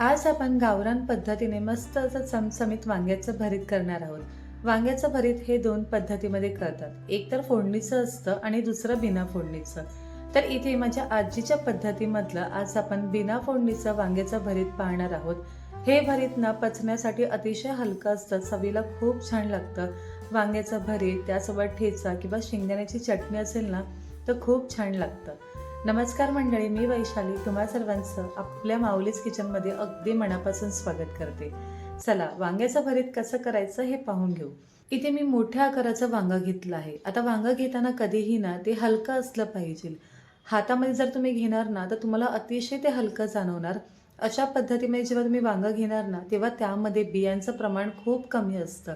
आज आपण गावरान पद्धतीने मस्त असं चमचमीत वांग्याचं भरीत करणार आहोत. वांग्याचं भरीत हे दोन पद्धतीमध्ये करतात. एक तर फोडणीचं असतं आणि दुसरं बिना फोडणीचं. तर इथे माझ्या आजीच्या पद्धतीमधलं आज आपण बिना फोडणीचं वांग्याचं भरीत पाहणार आहोत. हे भरीत ना पचण्यासाठी अतिशय हलकं असतं चवीला खूप छान लागतं. वांग्याचं भरीत त्यासोबत ठेचा किंवा शेंगदाण्याची चटणी असेल ना तर खूप छान लागतं. नमस्कार मंडळी मी वैशाली. तुम्हा सर्वांचं आपल्या माऊलीज किचनमध्ये अगदी मनापासून स्वागत करते. चला वांग्याचं भरीत कसं करायचं हे पाहून घेऊ. इथे मी मोठ्या आकाराचं वांगं घेतलं आहे. आता वांगं घेताना कधीही ना ते हलकं असलं पाहिजे. हातामध्ये जर तुम्ही घेणार ना तर तुम्हाला अतिशय ते हलकं जाणवणार. अशा पद्धतीमध्ये जेव्हा तुम्ही वांगं घेणार ना तेव्हा त्यामध्ये बियांचं प्रमाण खूप कमी असतं.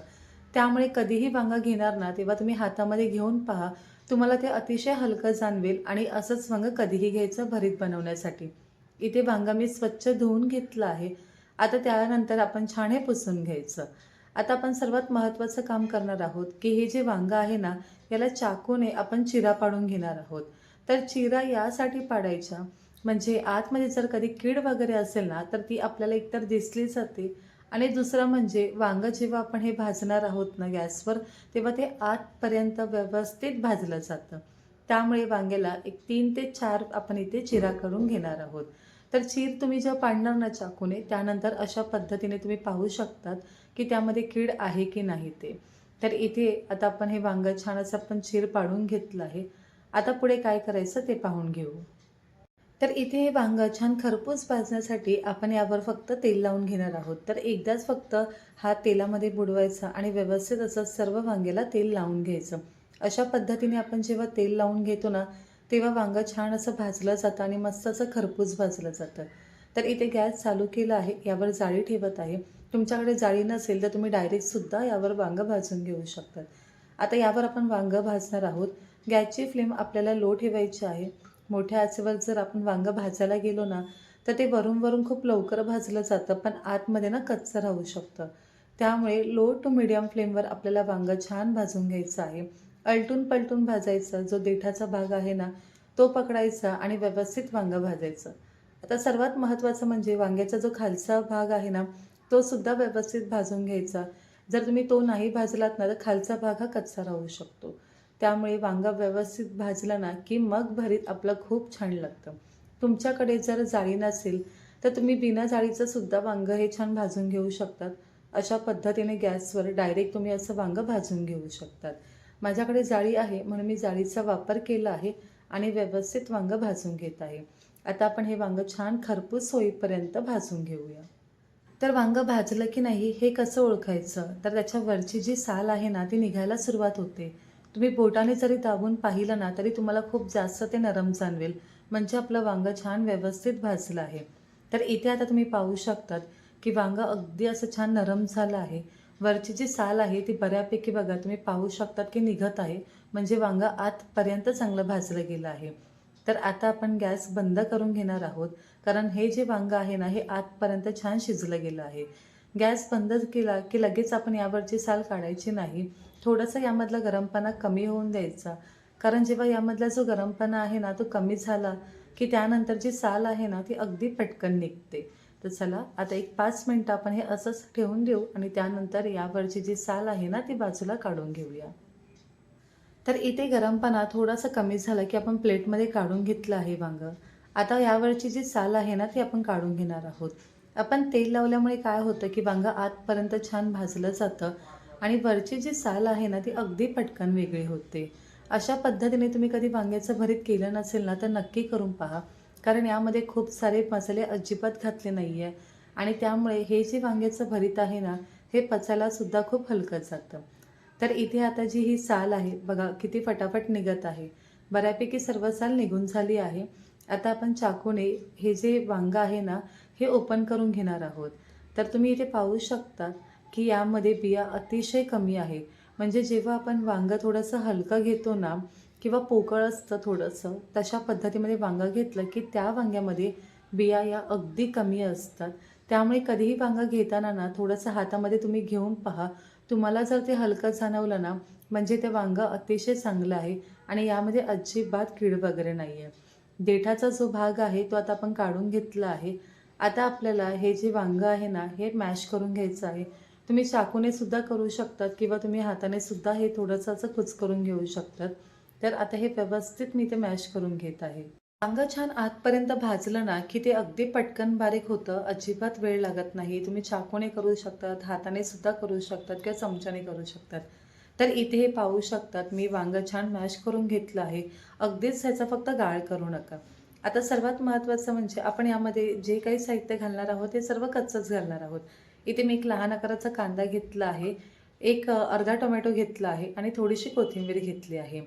त्यामुळे कधीही वांगं घेणार ना तेव्हा तुम्ही हातामध्ये घेऊन पहा. तुम्हाला ते अतिशय हलकं जाणवेल आणि असंच वांगं कधीही घ्यायचं भरीत बनवण्यासाठी. इथे वांगा मी स्वच्छ धुवून घेतलं आहे. आता त्यानंतर आपण छान हे पुसून घ्यायचं. आता आपण सर्वात महत्त्वाचं काम करणार आहोत की हे जे वांगं आहे ना याला चाकूने आपण चिरा पाडून घेणार आहोत. तर चिरा यासाठी पाडायच्या. म्हणजे आतमध्ये जर कधी कीड वगैरे असेल ना तर ती आपल्याला एकतर दिसली जाते आणि दुसरं म्हणजे वांगं जेव्हा आपण हे भाजणार आहोत ना गॅसवर तेव्हा ते आतपर्यंत व्यवस्थित भाजलं जातं. त्यामुळे वांग्याला एक तीन ते चार आपण इथे चिरा करून घेणार आहोत. तर चीर तुम्ही जेव्हा पाडणार ना चाकूने त्यानंतर अशा पद्धतीने तुम्ही पाहू शकतात की त्यामध्ये कीड आहे की नाही ते. तर इथे आता आपण हे वांगं छान असं आपण चीर पाडून घेतलं आहे. आता पुढे काय करायचं ते पाहून घेऊ. तर इथे हे वांगं छान खरपूस भाजण्यासाठी आपण यावर फक्त तेल लावून घेणार आहोत. तर एकदाच फक्त हा तेलामध्ये बुडवायचा आणि व्यवस्थित असं सर्व वांग्याला तेल लावून घ्यायचं. अशा पद्धतीने आपण जेव्हा तेल लावून घेतो ना तेव्हा वांगं छान असं भाजलं जातं आणि मस्त असं खरपूस भाजलं जातं. तर इथे गॅस चालू केला आहे यावर जाळी ठेवत आहे. तुमच्याकडे जाळी नसेल तर तुम्ही डायरेक्टसुद्धा यावर वांगं भाजून घेऊ शकतात. आता यावर आपण वांगं भाजणार आहोत. गॅसची फ्लेम आपल्याला लो ठेवायची आहे. मोठ्या आचेवर जर आपण वांगं भाजायला गेलो ना तर ते वरून वरून खूप लवकर भाजलं जातं पण आतमध्ये ना कच्चं राहू शकतं. त्यामुळे लो टू मिडियम फ्लेमवर आपल्याला वांगं छान भाजून घ्यायचं आहे. अलटून पलटून भाजायचं जो देठाचा भाग आहे ना तो पकडायचा आणि व्यवस्थित वांगं भाजायचं. आता सर्वात महत्त्वाचं म्हणजे वांग्याचा जो खालचा भाग आहे ना तो सुद्धा व्यवस्थित भाजून घ्यायचा. जर तुम्ही तो नाही भाजलात ना तर खालचा भाग हा कच्चा राहू शकतो. त्यामुळे वांगा व्यवस्थित भाजला ना की मग भरीत आपलं खूप छान लागतं. तुमच्याकडे जर जाळी नसेल तर तुम्ही बिना जाळीचं सुद्धा वांगं हे छान भाजून घेऊ शकतात. अशा पद्धतीने गॅसवर डायरेक्ट तुम्ही असं वांगं भाजून घेऊ शकतात. माझ्याकडे जाळी आहे म्हणून मी जाळीचा वापर केला आहे आणि व्यवस्थित वांगं भाजून घेत आहे. आता आपण हे वांगं छान खरपूस होईपर्यंत भाजून घेऊया. तर वांगं भाजलं की नाही हे कसं ओळखायचं? तर त्याच्यावरची जी साल आहे ना ती निघायला सुरुवात होते. तुम्ही बोटाने जरी दाबून पाहिलं ना तरी तुम्हाला खूप जास्त ते नरम जाणवेल. म्हणजे आपलं वांगं छान व्यवस्थित भाजलं आहे. तर इथे आता तुम्ही पाहू शकतात की वांगं अगदी असं छान नरम झालं आहे. वरची जी साल आहे ती बऱ्यापैकी बघा तुम्ही पाहू शकतात की निघत आहे. म्हणजे वांगं आतपर्यंत चांगलं भाजलं गेलं आहे. तर आता आपण गॅस बंद करून घेणार आहोत. कारण हे जे वांगं आहे ना हे आतपर्यंत छान शिजलं गेलं आहे. गॅस बंद केला की लगेच आपण यावरची साल काढायची नाही. थोडंसं यामधला गरमपणा कमी होऊन द्यायचा. कारण जेव्हा यामधला जो गरमपणा आहे ना तो कमी झाला की त्यानंतर जी साल आहे ना ती अगदी पटकन निघते. तर चला आता एक पाच मिनटं आपण हे असंच ठेवून देऊ आणि त्यानंतर यावरची जी साल आहे ना ती बाजूला काढून घेऊया. तर इथे गरमपणा थोडासा कमी झाला की आपण प्लेटमध्ये काढून घेतलं आहे वांगं. आता यावरची जी साल आहे ना ती आपण काढून घेणार आहोत. आपण तेल लावल्यामुळे काय होतं की वांगं आतपर्यंत छान भाजलं जातं आणि वरची जी साल आहे ना ती अगदी पटकन वेगळी होते. अशा पद्धतीने तुम्ही कधी वांग्याचं भरीत केलं नसेल ना तर नक्की करून पहा. कारण यामध्ये खूप सारे मसाले अजिबात घातले नाही आहे आणि त्यामुळे हे जे वांग्याचं भरीत आहे ना हे पचायलासुद्धा खूप हलकं जातं. तर इथे आता जी ही साल आहे बघा किती फटाफट निघत आहे. बऱ्यापैकी सर्व साल निघून झाली आहे. आता आपण चाकूने हे जे वांगं आहे ना हे ओपन करून घेणार आहोत. तर तुम्ही इथे पाहू शकता की यामध्ये बिया अतिशय कमी आहे. म्हणजे जेव्हा आपण वांगं थोडंसं हलकं घेतो ना किंवा पोकळ असतं थोडंसं तशा पद्धतीमध्ये वांगं घेतलं की त्या वांग्यामध्ये बिया या अगदी कमी असतात. त्यामुळे कधीही वांगं घेताना ना थोडंसं हातामध्ये तुम्ही घेऊन पहा. तुम्हाला जर ते हलकं जाणवलं ना म्हणजे ते वांगं अतिशय चांगलं आहे आणि यामध्ये अजिबात कीड वगैरे नाही आहे देठाचा जो भाग आहे तो आता आपण काढून घेतला आहे. आता आपल्याला हे जे वांगं आहे ना हे मॅश करून घ्यायचं आहे. तुम्ही चाकूने सुद्धा करू शकतात किंवा तुम्ही हाताने सुद्धा हे थोडंसं असं कुच करून घेऊ शकतात. तर आता हे व्यवस्थित मी ते मॅश करून घेत आहे. वांगं छान आतपर्यंत भाजलं ना की ते अगदी पटकन बारीक होतं अजिबात वेळ लागत नाही. तुम्ही चाकूने करू शकतात हाताने सुद्धा करू शकतात किंवा चमच्याने करू शकतात. तर इथे हे पाहू शकतात मी वांगं छान मॅश करून घेतलं आहे. अगदीच ह्याचा फक्त गाळ करू नका. आता सर्वात महत्त्वाचं म्हणजे आपण यामध्ये जे काही साहित्य घालणार आहोत ते सर्व कच्चंच घालणार आहोत. इथे मी एक लहान आकाराचा कांदा घेतला आहे एक अर्धा टोमॅटो घेतला आहे आणि थोडीशी कोथिंबीर घेतली आहे.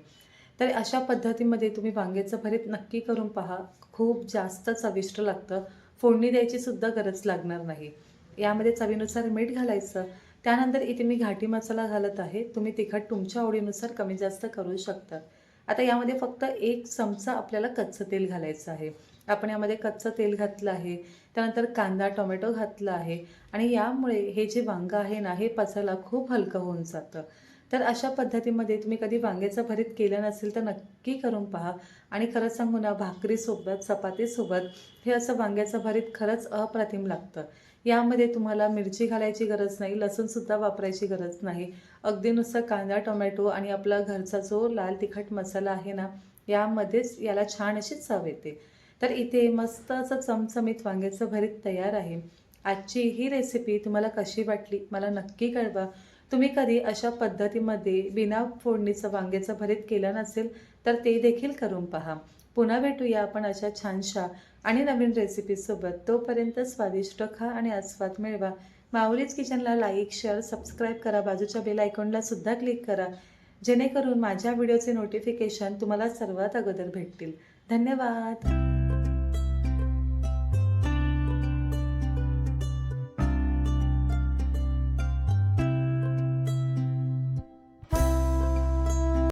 तर अशा पद्धतीमध्ये तुम्ही वांग्याचं भरीत नक्की करून पहा. खूप जास्त चविष्ट लागतं. फोडणी द्यायची सुद्धा गरज लागणार नाही. यामध्ये चवीनुसार मीठ घालायचं. त्यानंतर इथे मी घाटी मसाला घालत आहे. तुम्ही तिखट तुमच्या आवडीनुसार कमी जास्त करू शकता. आता यामध्ये फक्त एक चमचा आपल्याला कच्चं तेल घालायचं आहे. आपण यामध्ये कच्चं तेल घातलं आहे. त्यानंतर कांदा टोमॅटो घातला आहे. आणि यामुळे हे जे वांगं आहे ना हे पचायला खूप हलकं होऊन जातं. तर अशा पद्धतीमध्ये तुम्ही कधी वांग्याचं भरीत केलं नसेल तर नक्की करून पहा. आणि खरंच सांगू ना भाकरीसोबत चपातीसोबत हे असं वांग्याचं भरीत खरंच अप्रतिम लागतं. यामध्ये तुम्हाला मिरची घालायची गरज नाही लसूणसुद्धा वापरायची गरज नाही. अगदी नुसतं कांदा टोमॅटो आणि आपला घरचा जो लाल तिखट मसाला आहे ना यामध्येच याला छान अशी चव येते. तर इथे मस्त असं चमचमीत वांग्याचं भरीत तयार आहे. आजची ही रेसिपी तुम्हाला कशी वाटली मला नक्की कळवा. तुम्ही कधी अशा पद्धतीमध्ये बिना फोडणीचं वांग्याचं भरीत केलं नसेल तर ते देखील करून पहा. पुन्हा भेटूया आपण अशा छानशा आणि नवीन रेसिपीसोबत तोपर्यंत स्वादिष्ट खा आणि आस्वाद मिळवा. माऊलीज किचनला लाईक शेअर सबस्क्राईब करा. बाजूच्या बेल आयकॉनला सुद्धा क्लिक करा. जेणेकरून माझ्या व्हिडिओचे नोटिफिकेशन तुम्हाला सर्वात अगोदर भेटतील. धन्यवाद!